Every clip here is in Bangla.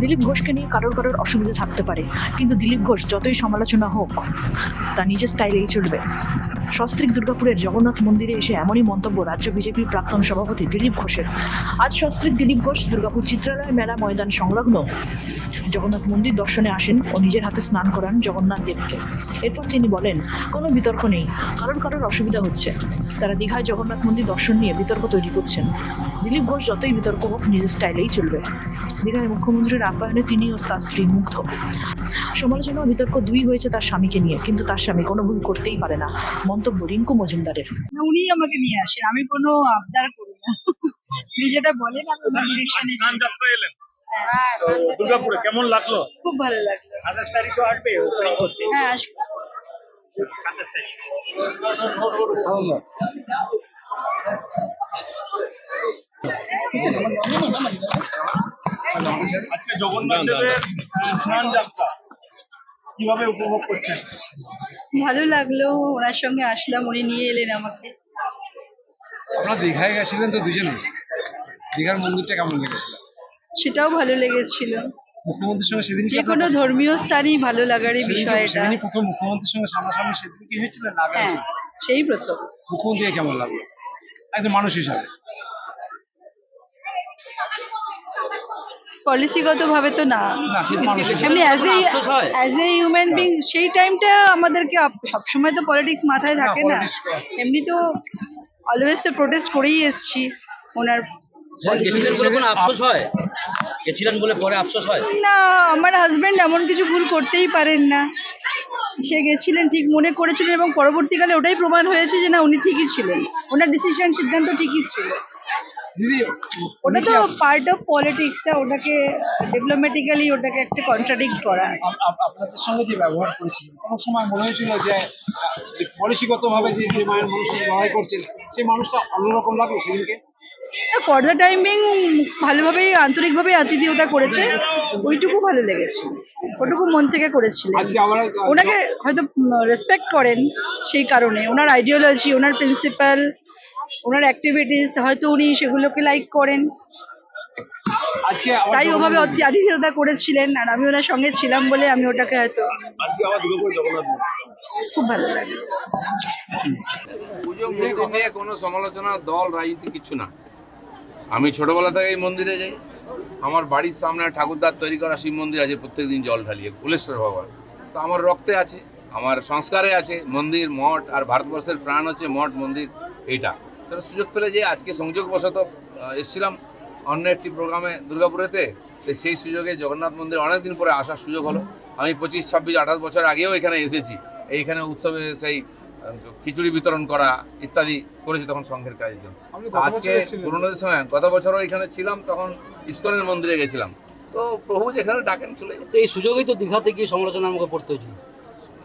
দিলীপ ঘোষকে নিয়ে কারোর কারোর অসুবিধা থাকতে পারে। কিন্তু দিলীপ ঘোষ যতই সমালোচনা হোক, তার নিজের স্টাইলেই চলবে। সস্ত্রিক দুর্গাপুরের জগন্নাথ মন্দিরে এসে এমনই মন্তব্য রাজ্য বিজেপির প্রাক্তন সভাপতি দিলীপ ঘোষের। আজ সস্ত্রিক দিলীপ ঘোষ দুর্গাপুর চিত্রালয় মেলা ময়দান সংলগ্ন জগন্নাথ মন্দির দর্শনে আসেন ও নিজের হাতে স্নান করান জগন্নাথ দেবকে। এরপর তিনি বলেন, কোনো বিতর্ক নেই, কারোর কারোর অসুবিধা হচ্ছে। তারা দীঘায় জগন্নাথ মন্দির দর্শন নিয়ে বিতর্ক তৈরি করছেন। দিলীপ ঘোষ যতই বিতর্ক হোক, নিজের স্টাইলেই চলবে। দীঘায় মুখ্যমন্ত্রীর আপ্যায়নে তিনি ও তার স্ত্রী মুগ্ধ। সমালোচনা বিতর্ক দুই হয়েছে তার স্বামীকে নিয়ে, কিন্তু তার স্বামী কোনো ভুল করতেই পারে না। মন্তব্য রিঙ্কু মজুমদারের। না, উনিই আমাকে নিয়ে আসেন। আমি কোনো আবদার করি না। উনি যেটা বলেন আমি ওনার ডিরেকশনে এলেন? দুর্গাপুরে কেমন লাগল? খুব ভালো লাগল। আঠাশ তারিখও আসবে হ্যাঁ আসব। আজকে জগন্নাথ দেবের স্নান যাত্রা কীভাবে উপভোগ করছেন? ভালো লাগল ওনার সঙ্গে আসলাম উনি নিয়ে এলেন আমাকে। আপনারা দীঘায় গেছিলেন তো দুজনে? দীঘার মন্দিরটা কেমন লেগেছিল? সেটাও ভালো লেগেছিল। মুখ্যমন্ত্রীর সঙ্গে সেদিন যে কোনো ধর্মীয় স্থানই ভালো লাগারই বিষয় এটা সেদিনই প্রথম মুখ্যমন্ত্রীর সঙ্গে সামনাসামনি সেদিন কি হয়েছিল না হ্যাঁ সেই প্রথম। মুখ্যমন্ত্রীকে কেমন লাগল? একদম মানুষ হিসাবে। পলিসিগত ভাবে তো না এমনি as a as a human being সেই টাইমটা আমাদেরকে সবসময় তো পলিটিক্স মাথায় থাকে না। এমনি তো অলওয়েজ তো প্রোটেস্ট করেই এসছি ওনার না আমার হাজবেন্ড এমন কিছু ভুল করতেই পারেন না। সে গেছিলেন ঠিক মনে করেছিলেন এবং পরবর্তীকালে ওটাই প্রমাণ হয়েছে যে না উনি ঠিকই ছিলেন। ওনার ডিসিশন সিদ্ধান্ত ঠিকই ছিল। ওটা তো পার্ট অফ পলিটিক্সটা ওটাকে ডিপ্লোম্যাটিক্যালি ওটাকে একটা কন্ট্রাডিক্ট করা। আপ- আপ- আপনাদের সঙ্গে যে ব্যবহার করেছিলেন কোনো সময় মনে হয়েছিল যে পলিসিগত ভাবে যে যে মায়ের মানুষটা লড়াই করছেন সেই মানুষটা অন্যরকম লাগল সেদিনকে? ফর দ্য টাইমিং ভালোভাবেই আন্তরিকভাবেই আতিথেয়তা করেছে। ওইটুকু ভালো লেগেছে। ওটুকু মন থেকে করেছিলেন। আমরা ওনাকে হয়তো রেসপেক্ট করেন সেই কারণে। ওনার আইডিওলজি ওনার প্রিন্সিপাল ওনার অ্যাক্টিভিটিস হয়তো উনি সেগুলোকে লাইক করেন। আজকে তাই ওভাবে আতিথেয়তা করেছিলেন আর আমি ওনার সঙ্গে ছিলাম বলে আমি ওটাকে হয়তো আজকে দুর্গাপুরে জগন্নাথ খুব ভালো লাগে। পুজো মন্দির নিয়ে কোনো সমালোচনা দল রাজনীতি কিছু না। আমি ছোটবেলা থেকে এই মন্দিরে যাই। আমার বাড়ির সামনে ঠাকুরদার তৈরি করা শিব মন্দির আছে প্রত্যেকদিন জল ঢালিয়ে কুলেশ্বর ভগবান। তো আমার রক্তে আছে আমার সংস্কারে আছে মন্দির মঠ আর ভারতবর্ষের প্রাণ হচ্ছে মঠ মন্দির এইটা। তাহলে সুযোগ পেলে যে আজকে সংযোগবশত এসেছিলাম অন্য একটি প্রোগ্রামে দুর্গাপুরেতে তো সেই সুযোগে জগন্নাথ মন্দির অনেকদিন পরে আসার সুযোগ হলো। আমি পঁচিশ ছাব্বিশ আঠাশ বছর আগেও এখানে এসেছি। এইখানে উৎসবে সেই খিচুড়ি বিতরণ করা ইত্যাদি করেছি তখন সংঘের কাজের জন্য। আজকে। পুরোনোদের সময় গত বছরও এখানে ছিলাম তখন ইস্কনের মন্দিরে গেছিলাম। তো প্রভু যেখানে ডাকেন চলে যাই তো এই সুযোগেই তো দীঘাতে গিয়ে সমালোচনার মুখে পড়তে হয়েছিল।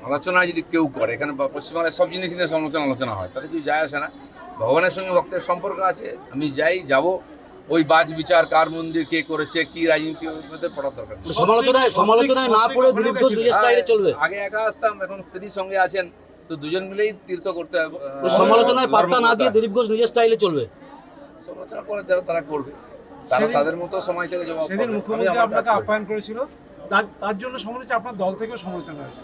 আলোচনা যদি কেউ করে এখানে বা- পশ্চিমবাংলায় সব জিনিস নিয়ে সমালোচনা আলোচনা হয় তাতে কিছু যায় আসে না। ভগবানের সঙ্গে ভক্তের সম্পর্ক আছে আমি যাই যাব। ওই বাজ বিচার কার মন্দির কে করেছে কি রাজনীতি মধ্যে পড়ার দরকার সমালোচনায় সমালোচনায় না পড়ে দিলীপ ঘোষ নিজের স্টাইলে চলবে। আগে একা আসতাম এখন স্ত্রীর সঙ্গে আছেন তো দুজন মিলেই তীর্থ করতে সমালোচনায় পাত্তা না দিয়ে দিলীপ ঘোষ নিজের স্টাইলে চলবে। সমালোচনা করে যারা তারা করবে। তারা তাদের মতো সময় থেকে জবাব সেদিন মুখ্যমন্ত্রী আপনাকে আপ্যায়ন করেছিল। তার তার জন্য সমালোচনা আপনার দল থেকেও সমালোচনা হয়েছে।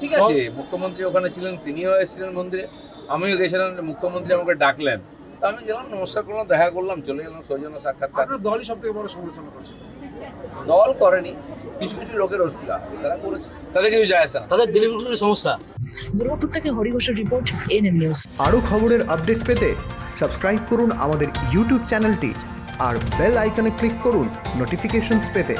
ঠিক আছে মুখ্যমন্ত্রী ওখানে ছিলেন তিনিও এসেছিলেন মন্দিরে। আমিও গেছিলাম মুখ্যমন্ত্রী আমাকে ডাকলেন। তো আমি গেলাম নমস্কার করলাম দেখা করলাম চলে গেলাম সৌজন্য সাক্ষাৎকার। আপনার দলই সব থেকে বড় সমালোচনা করছে? দল করেনি কিছু কিছু লোকের অসুবিধা তারা করেছে। তাদের কিছু যায় আসে না। তাদের দিলীপ ঘোষের সমস্যা। দুর্গাপুর থেকে হরি ঘোষের রিপোর্ট এনএম নিউজ। আরও খবরের আপডেট পেতে সাবস্ক্রাইব করুন আমাদের ইউটিউব চ্যানেলটি আর বেল আইকনে ক্লিক করুন নোটিফিকেশনস পেতে।